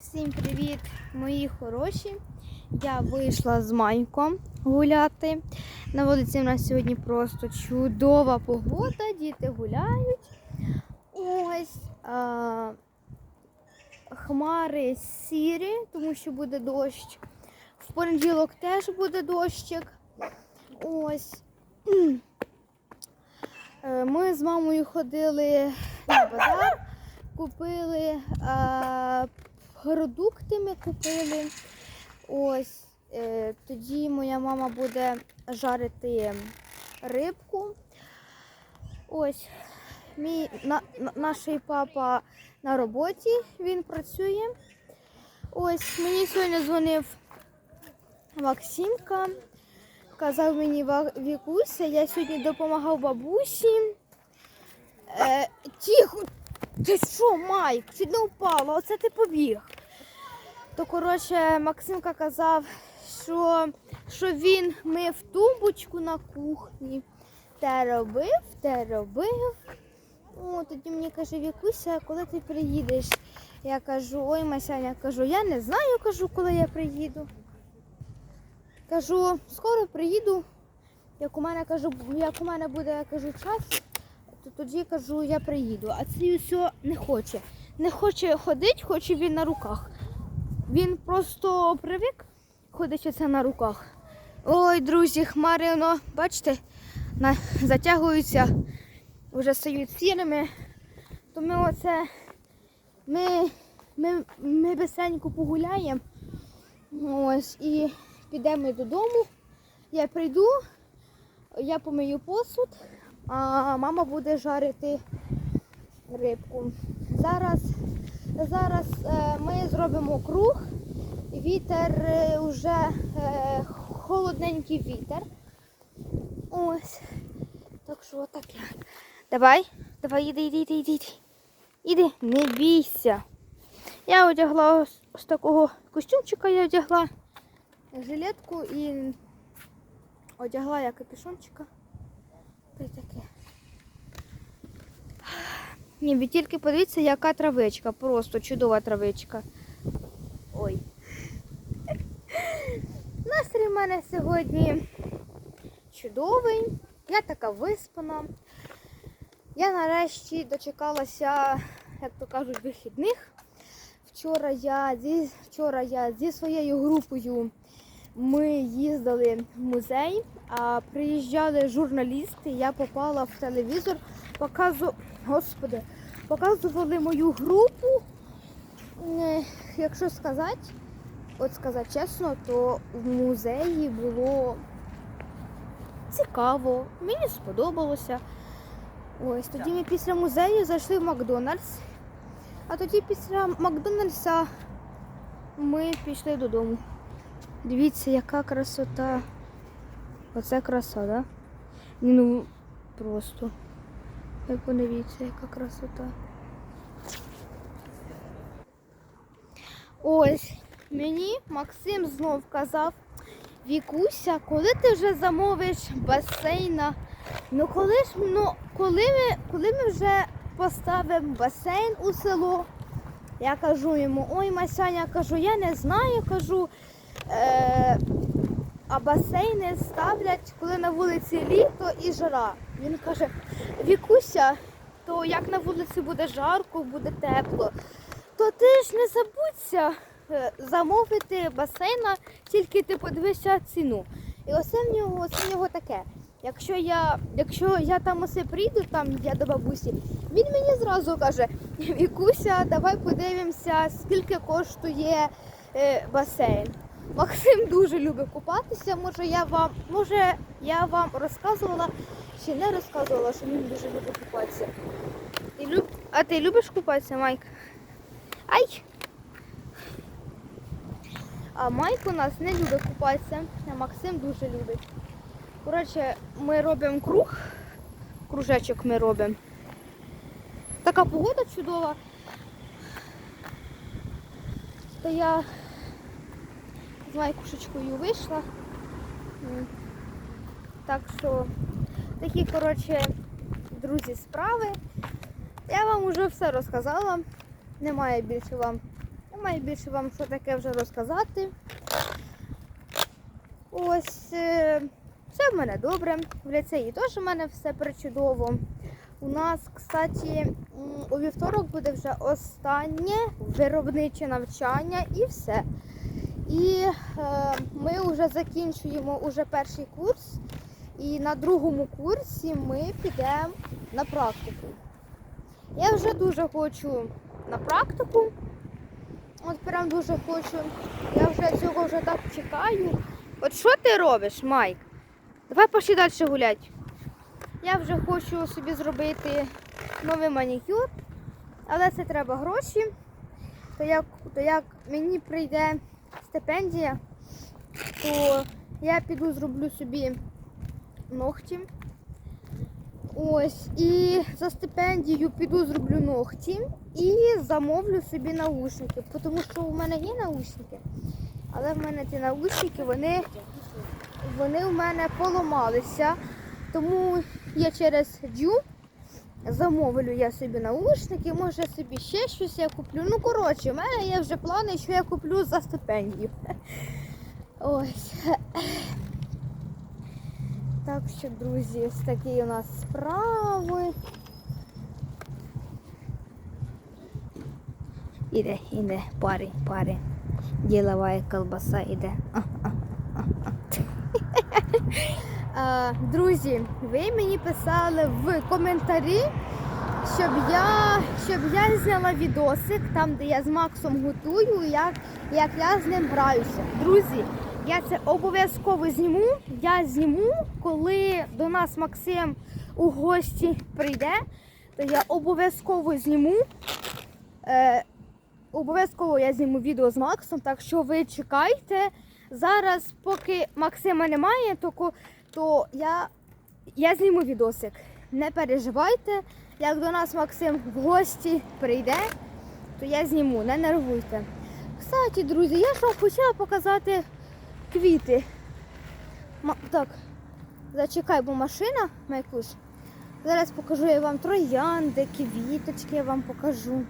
Всім привіт, мої хороші. Я вийшла з Майком гуляти. На вулиці в нас сьогодні просто чудова погода, діти гуляють. Ось а, хмари сірі, тому що буде дощ. В понеділок теж буде дощик. Ось. Е, Ми з мамою ходили на базар, купили а, продукти ми купили. Ось е, тоді моя мама буде жарити рибку. Ось мій на, на- наш папа на роботі, він працює. Ось мені сьогодні дзвонив Максимка. Казав мені Вікуся, я сьогодні допомагав бабусі. Е, тихо, ти що, Майк? Чуть не впала, оце ти побіг. То, коротше, Максимка казав, що, що він мив тумбочку на кухні. Те робив, те робив. О, тоді мені каже, Вікуся, коли ти приїдеш? Я кажу, ой, Масяня, кажу, я не знаю, кажу, коли я приїду. Кажу, скоро приїду. Як у мене кажу, як у мене буде я кажу, час, то тоді кажу, я приїду. А цей все не хоче. Не хоче ходити, хоче він на руках. Він просто привик ходити оце на руках. Ой, друзі, хмари, воно, бачите, затягуються, вже стають сірими. То ми оце, ми, ми, ми бесенько погуляємо. Ось, і підемо додому. Я прийду, я помию посуд, а мама буде жарити рибку. Зараз, зараз е, ми зробимо круг. Вітер е, вже е, холодненький вітер. Ось. Так що таке. Давай, давай, іди, іди, іди, іди. Іди, не бійся. Я одягла ось такого костюмчика, я одягла жилетку і одягла я капюшончика. Та таке. Ні, ви тільки подивіться, яка травичка. Просто чудова травичка. Ой. Настрій в мене сьогодні чудовий. Я така виспана. Я нарешті дочекалася, як то кажуть, вихідних. Вчора я зі, вчора я зі своєю групою ми їздили в музей, а приїжджали журналісти. Я попала в телевізор, показу... Господи, показували мою групу. Е, Якщо сказати, от сказати чесно, то в музеї було цікаво, мені сподобалося. Ось тоді ми після музею зайшли в Макдональдс, а тоді після Макдональдса ми пішли додому. Дивіться, яка красота. Оце краса, да? Ну просто. Ви подивіться, яка красота. Ось мені Максим знов казав, Вікуся, коли ти вже замовиш басейна? Ну коли ж ну, коли ми, коли ми вже поставимо басейн у село? Я кажу йому, ой, Масяня, кажу, я не знаю, кажу. Е, а басейни ставлять, коли на вулиці літо і жара. Він каже, Вікуся, то як на вулиці буде жарко, буде тепло, то ти ж не забудься е, замовити басейна, тільки ти подивишся ціну. І оце в нього, оце в нього таке. Якщо я, якщо я там усе прийду, там я до бабусі, він мені зразу каже, Вікуся, давай подивимося, скільки коштує е, басейн. Максим дуже любить купатися. Може, я вам, може, я вам розказувала чи не розказувала, що він дуже любить купатися. Ти люб... А ти любиш купатися, Майк? Ай! А Майк у нас не любить купатися, а Максим дуже любить. Коротше, ми робимо круг, кружечок ми робимо. Така погода чудова. То я з Майкушечкою вийшла. Так що такі, коротше, друзі, справи. Я вам вже все розказала. Немає більше вам Немає більше вам що таке вже розказати. Ось е, все в мене добре. В ліцеї теж в мене все причудово. У нас, кстати, у вівторок буде вже останнє виробниче навчання і все. І е, ми вже закінчуємо уже перший курс. І на другому курсі ми підемо на практику. Я вже дуже хочу на практику. От прям дуже хочу. Я вже цього вже так чекаю. От що ти робиш, Майк? Давай пошли далі гулять. Я вже хочу собі зробити новий манікюр, але це треба гроші. То як, то як мені прийде стипендія, то я піду зроблю собі ногті. Ось, і за стипендію піду зроблю ногті і замовлю собі наушники. Тому що у мене є наушники, але в мене ці наушники, вони, вони в мене поламалися. Тому я через дю замовлю я собі наушники, може собі ще щось я куплю. Ну, коротше, в мене є вже плани, що я куплю за стипендію. Ось. Так що, друзі, ось такі у нас справи. Іде, іде, парень, парень. Ділова колбаса іде. Друзі, ви мені писали в коментарі, щоб я, щоб я зняла відосик там, де я з Максом готую, як, як я з ним граюся. Друзі, я це обов'язково зніму. Я зніму, коли до нас Максим у гості прийде, то я обов'язково зніму. Е, обов'язково я зніму відео з Максом, так що ви чекайте. Зараз, поки Максима немає, то, то я, я зніму відосик. Не переживайте, як до нас Максим в гості прийде, то я зніму, не нервуйте. Кстати, друзі, я ж вам хотіла показати квіти. Ма- так, зачекай, бо машина, Майкуш. Зараз покажу я вам троянди, квіточки я вам покажу.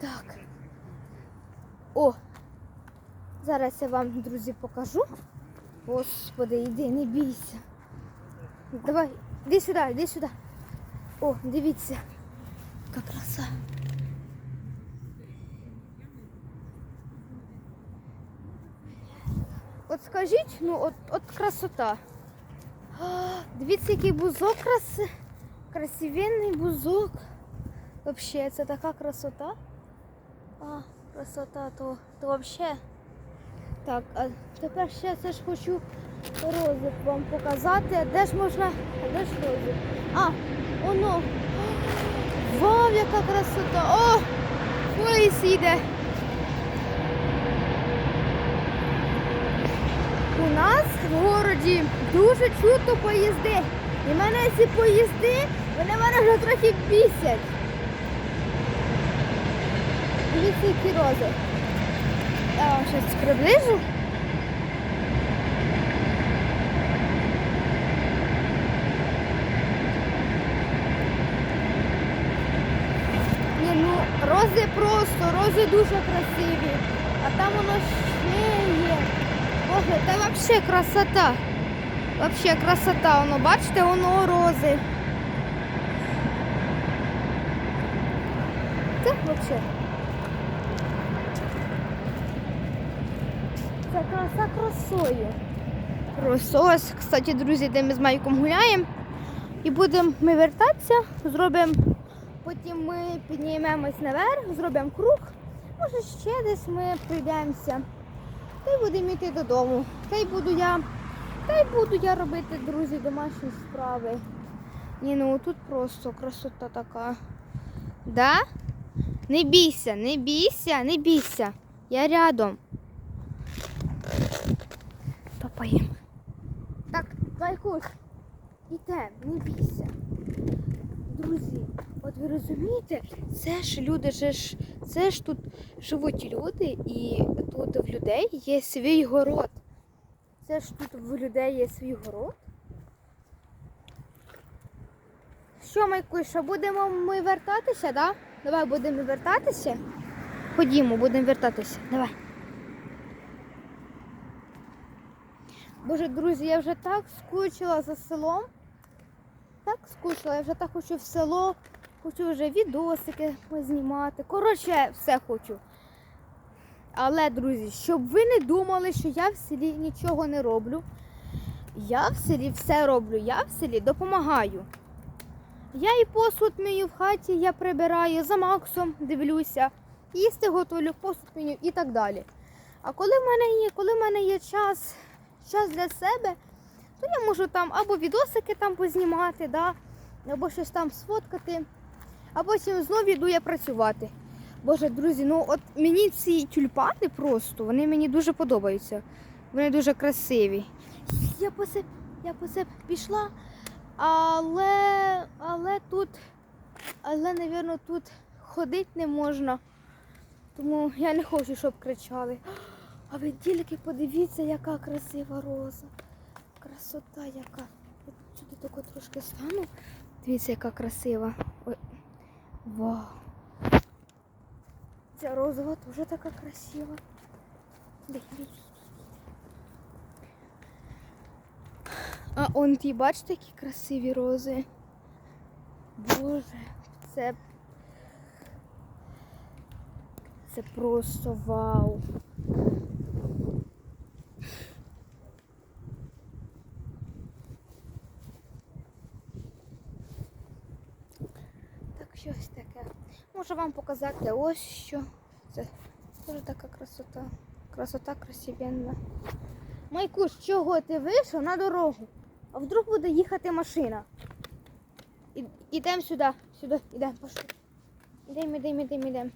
Так. О! Зараз я вам, друзі, покажу. Господи, йди, не бійся. Давай, іди сюди, іди сюди. О, дивіться. Яка краса. От скажіть, ну от, от красота. А, Дивіться, який бузок краси. Красивенний бузок. Взагалі, це така красота. А, красота, то, то взагалі. Так, а тепер ще це ж хочу розик вам показати. Де ж можна. А де ж розик? А, воно. Вау, яка красота! О! Поїзд їде. У нас в городі дуже чутно поїзди. І мене ці поїзди, вони мене вже трохи бісять. Дивіться, які рози. Я вам щось приближу. Ні, ну рози просто, рози дуже красиві. А там воно. Боже, це взагалі красота. Взагалі красота. Воно, бачите, воно рози. Це взагалі. Це краса красою. Просто ось, кстати, друзі, де ми з Майком гуляємо. І будемо ми вертатися, зробимо, потім ми піднімемось наверх, зробимо круг. Може ще десь ми прийдемося. Та й будемо йти додому. Та й буду я, та й буду я робити, друзі, домашні справи. Ні, ну тут просто красота така. Да? Не бійся, не бійся, не бійся. Я рядом. Топаємо. Так, Лайкуш, іде, не бійся. Друзі, от ви розумієте, це ж люди ж, це ж тут живуть люди, і тут в людей є свій город. Це ж тут в людей є свій город. Що, Майкуша, будемо ми вертатися, да? Давай будемо вертатися. ходімо, будемо вертатися. Давай. Боже, друзі, я вже так скучила за селом. Так скучила, я вже так хочу в село, хочу вже відосики познімати. Коротше, все хочу. Але, друзі, щоб ви не думали, що я в селі нічого не роблю. Я в селі все роблю, я в селі допомагаю. Я і посуд мию в хаті, я прибираю, за Максом дивлюся, їсти готую, посуд мию і так далі. А коли в мене є, коли в мене є час, час для себе, то я можу там або відосики там познімати, да, або щось там сфоткати, а потім знову йду я працювати. Боже, друзі, ну от мені ці тюльпани просто, вони мені дуже подобаються. Вони дуже красиві. Я по це, я по це пішла, але, але тут, але, напевно, тут ходити не можна. Тому я не хочу, щоб кричали. А ви тільки подивіться, яка красива роза. Красота яка. Я сюди тако трошки стану. Дивіться, яка красива. Вау. Ця розова теж така красива. А он ті, бачите, які красиві рози. Боже, це. Це просто вау. Щось таке. Можу вам показати ось що. Це теж така красота. Красота красивенна. Майкуш, чого ти вийшов на дорогу? А вдруг буде їхати машина? Ідемо сюди, сюди, ідемо, пошли. Ідемо, ідемо, ідемо, ідемо.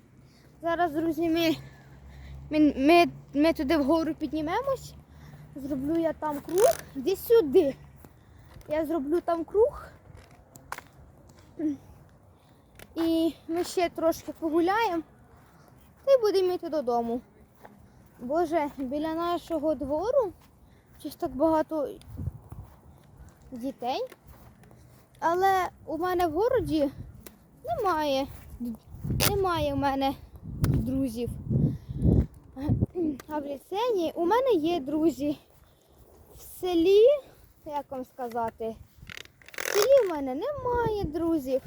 Зараз, друзі, ми, ми, ми, ми туди вгору піднімемось. Зроблю я там круг. Іди сюди. Я зроблю там круг. І ми ще трошки погуляємо. Та будемо йти додому. Боже, біля нашого двору щось так багато дітей. Але у мене в городі немає, немає у мене друзів. А в ліцеї у мене є друзі. В селі, як вам сказати, в селі в мене немає друзів.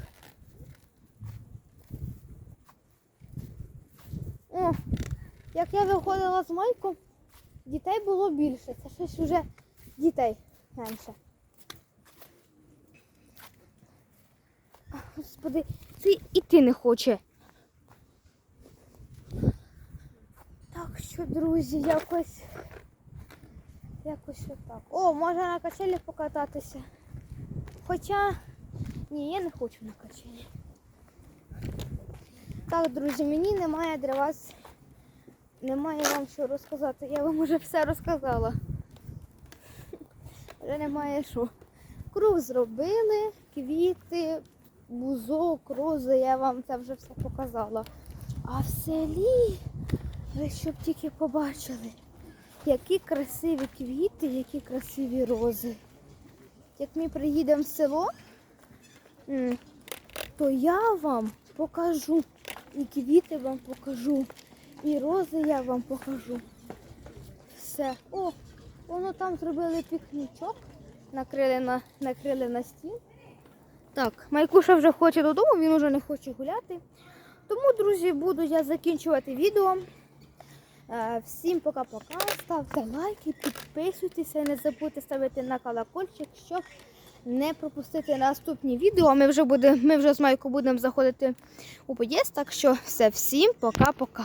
О, як я виходила з майком, дітей було більше. Це щось вже дітей менше. Господи, це іти не хоче. Так що, друзі, якось. Якось отак. О, можна на качелі покататися. Хоча ні, я не хочу на качелі. Так, друзі, мені немає для вас, немає вам що розказати. Я вам вже все розказала. Вже немає що. Круг зробили, квіти, бузок, рози, я вам це вже все показала. А в селі, ви щоб тільки побачили, які красиві квіти, які красиві рози. Як ми приїдемо в село, то я вам покажу. І квіти вам покажу. І рози я вам покажу. Все. О, воно там зробили пікнічок, накрили на, накрили на стіл. Так, Майкуша вже хоче додому, він вже не хоче гуляти. Тому, друзі, буду я закінчувати відео. Е, Всім пока-пока. Ставте лайки, підписуйтеся, не забудьте ставити на колокольчик, щоб не пропустити наступні відео. Ми вже буде, ми вже з Майкою будемо заходити у поїзд. Так що все, всім пока-пока.